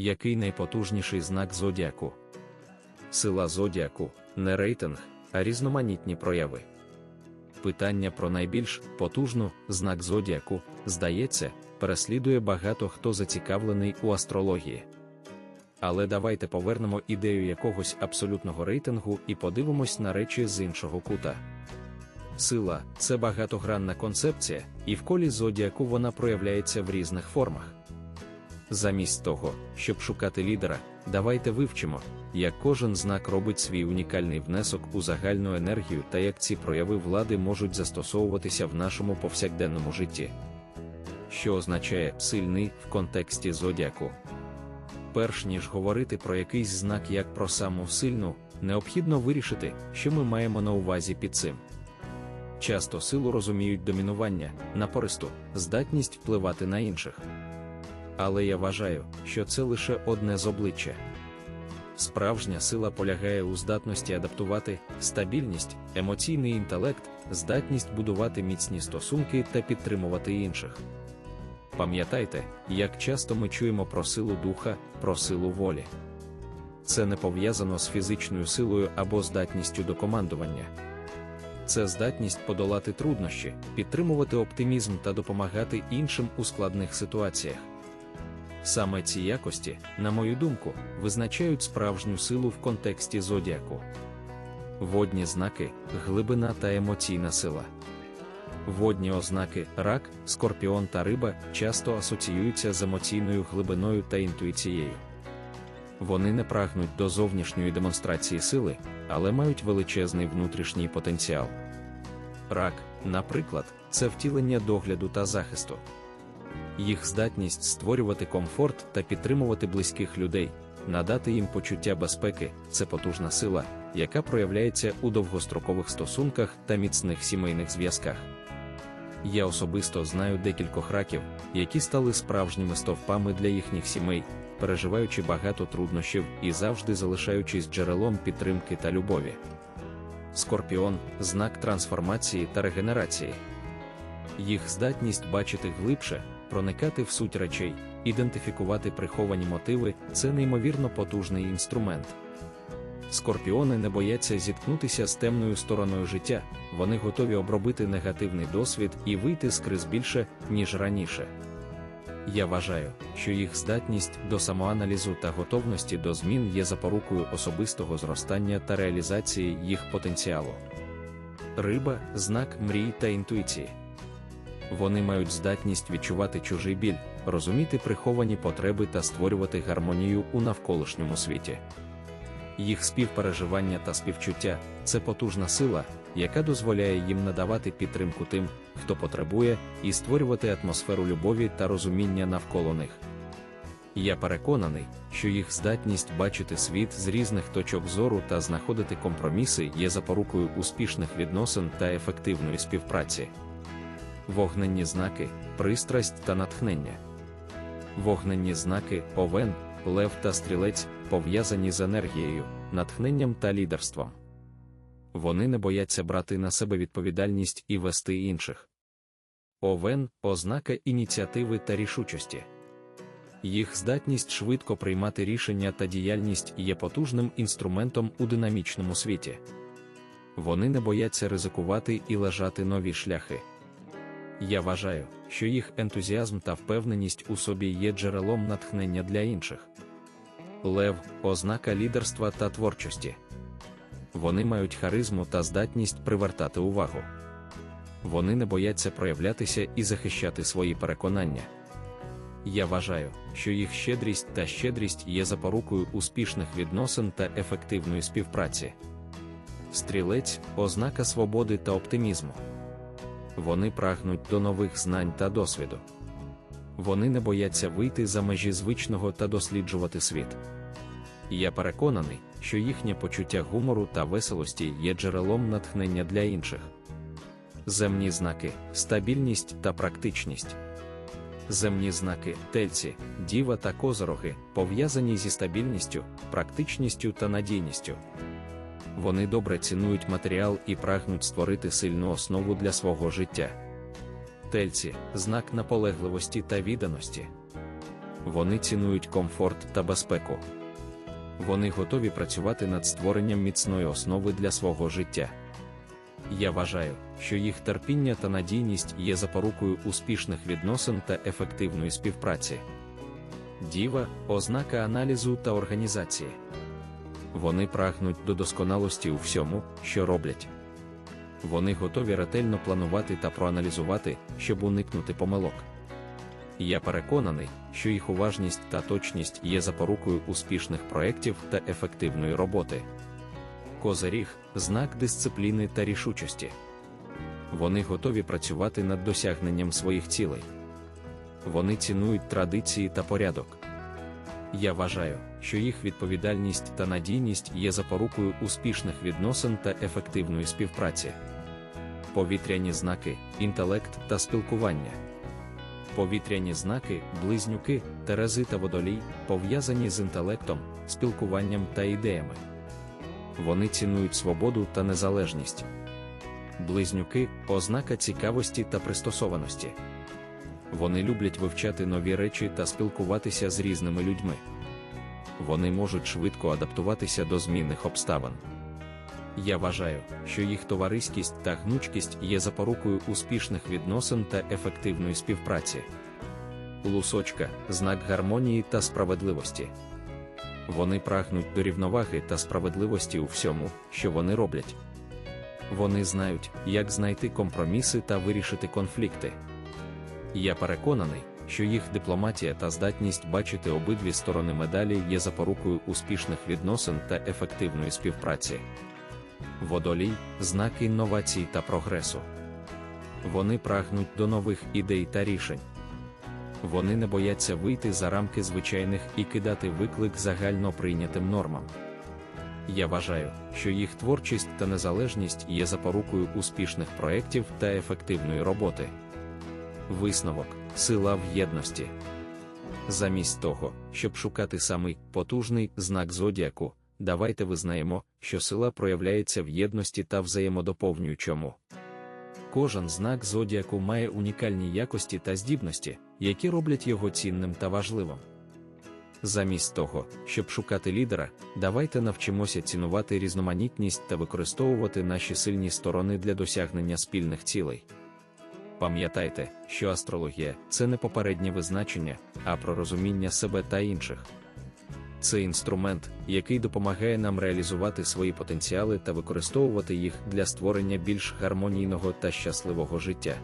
Який найпотужніший знак зодіаку? Сила зодіаку не рейтинг, а різноманітні прояви. Питання про найбільш потужну знак зодіаку, здається, переслідує багато хто зацікавлений у астрології. Але давайте повернемо ідею якогось абсолютного рейтингу і подивимось на речі з іншого кута. Сила це багатогранна концепція, і в колі зодіаку вона проявляється в різних формах. Замість того, щоб шукати лідера, давайте вивчимо, як кожен знак робить свій унікальний внесок у загальну енергію та як ці прояви влади можуть застосовуватися в нашому повсякденному житті. Що означає сильний в контексті зодіаку? Перш ніж говорити про якийсь знак як про саму сильну, необхідно вирішити, що ми маємо на увазі під цим. Часто силу розуміють домінування, напористу, здатність впливати на інших. Але я вважаю, що це лише одне з обличчя. Справжня сила полягає у здатності адаптувати стабільність, емоційний інтелект, здатність будувати міцні стосунки та підтримувати інших. Пам'ятайте, як часто ми чуємо про силу духа, про силу волі. Це не пов'язано з фізичною силою або здатністю до командування. Це здатність подолати труднощі, підтримувати оптимізм та допомагати іншим у складних ситуаціях. Саме ці якості, на мою думку, визначають справжню силу в контексті зодіаку. Водні знаки, глибина та емоційна сила. Водні ознаки рак, скорпіон та риба часто асоціюються з емоційною глибиною та інтуїцією. Вони не прагнуть до зовнішньої демонстрації сили, але мають величезний внутрішній потенціал. Рак, наприклад, це втілення догляду та захисту. Їх здатність створювати комфорт та підтримувати близьких людей, надати їм почуття безпеки це потужна сила, яка проявляється у довгострокових стосунках та міцних сімейних зв'язках. Я особисто знаю декількох раків, які стали справжніми стовпами для їхніх сімей, переживаючи багато труднощів і завжди залишаючись джерелом підтримки та любові. Скорпіон знак трансформації та регенерації. Їх здатність бачити глибше, проникати в суть речей, ідентифікувати приховані мотиви це неймовірно потужний інструмент. Скорпіони не бояться зіткнутися з темною стороною життя, вони готові обробити негативний досвід і вийти з криз більше, ніж раніше. Я вважаю, що їх здатність до самоаналізу та готовності до змін є запорукою особистого зростання та реалізації їх потенціалу. Риба знак мрій та інтуїції. Вони мають здатність відчувати чужий біль, розуміти приховані потреби та створювати гармонію у навколишньому світі. Їх співпереживання та співчуття це потужна сила, яка дозволяє їм надавати підтримку тим, хто потребує, і створювати атмосферу любові та розуміння навколо них. Я переконаний, що їх здатність бачити світ з різних точок зору та знаходити компроміси є запорукою успішних відносин та ефективної співпраці. Вогненні знаки, пристрасть та натхнення. Вогненні знаки, овен, лев та стрілець пов'язані з енергією, натхненням та лідерством. Вони не бояться брати на себе відповідальність і вести інших. Овен ознака ініціативи та рішучості. Їх здатність швидко приймати рішення та діяльність є потужним інструментом у динамічному світі. Вони не бояться ризикувати і лежати нові шляхи. Я вважаю, що їх ентузіазм та впевненість у собі є джерелом натхнення для інших. Лев ознака лідерства та творчості. Вони мають харизму та здатність привертати увагу. Вони не бояться проявлятися і захищати свої переконання. Я вважаю, що їх щедрість та щедрість є запорукою успішних відносин та ефективної співпраці. Стрілець ознака свободи та оптимізму. Вони прагнуть до нових знань та досвіду. Вони не бояться вийти за межі звичного та досліджувати світ. Я переконаний, що їхнє почуття гумору та веселості є джерелом натхнення для інших. Земні знаки, стабільність та практичність. Земні знаки, тельці, діва та козороги пов'язані зі стабільністю, практичністю та надійністю. Вони добре цінують матеріал і прагнуть створити сильну основу для свого життя. Тельці знак наполегливості та відданості. Вони цінують комфорт та безпеку. Вони готові працювати над створенням міцної основи для свого життя. Я вважаю, що їх терпіння та надійність є запорукою успішних відносин та ефективної співпраці. Діва ознака аналізу та організації. Вони прагнуть до досконалості у всьому, що роблять. Вони готові ретельно планувати та проаналізувати, щоб уникнути помилок. Я переконаний, що їх уважність та точність є запорукою успішних проєктів та ефективної роботи. Козиріг знак дисципліни та рішучості. Вони готові працювати над досягненням своїх цілей. Вони цінують традиції та порядок. Я вважаю, що їх відповідальність та надійність є запорукою успішних відносин та ефективної співпраці. Повітряні знаки, інтелект та спілкування. Повітряні знаки, близнюки, терези та водолій пов'язані з інтелектом, спілкуванням та ідеями. Вони цінують свободу та незалежність. Близнюки ознака цікавості та пристосованості. Вони люблять вивчати нові речі та спілкуватися з різними людьми. Вони можуть швидко адаптуватися до змінних обставин. Я вважаю, що їх товариськість та гнучкість є запорукою успішних відносин та ефективної співпраці. Лусочка знак гармонії та справедливості. Вони прагнуть до рівноваги та справедливості у всьому, що вони роблять. Вони знають, як знайти компроміси та вирішити конфлікти. Я переконаний, що їх дипломатія та здатність бачити обидві сторони медалі є запорукою успішних відносин та ефективної співпраці. Водолій знак інновацій та прогресу. Вони прагнуть до нових ідей та рішень. Вони не бояться вийти за рамки звичайних і кидати виклик загально прийнятим нормам. Я вважаю, що їх творчість та незалежність є запорукою успішних проєктів та ефективної роботи. Висновок сила в єдності. Замість того, щоб шукати самий потужний знак зодіаку, давайте визнаємо, що сила проявляється в єдності та взаємодоповнюючому. Кожен знак зодіаку має унікальні якості та здібності, які роблять його цінним та важливим. Замість того, щоб шукати лідера, давайте навчимося цінувати різноманітність та використовувати наші сильні сторони для досягнення спільних цілей. Пам'ятайте, що астрологія це не попереднє визначення, а про розуміння себе та інших. Це інструмент, який допомагає нам реалізувати свої потенціали та використовувати їх для створення більш гармонійного та щасливого життя.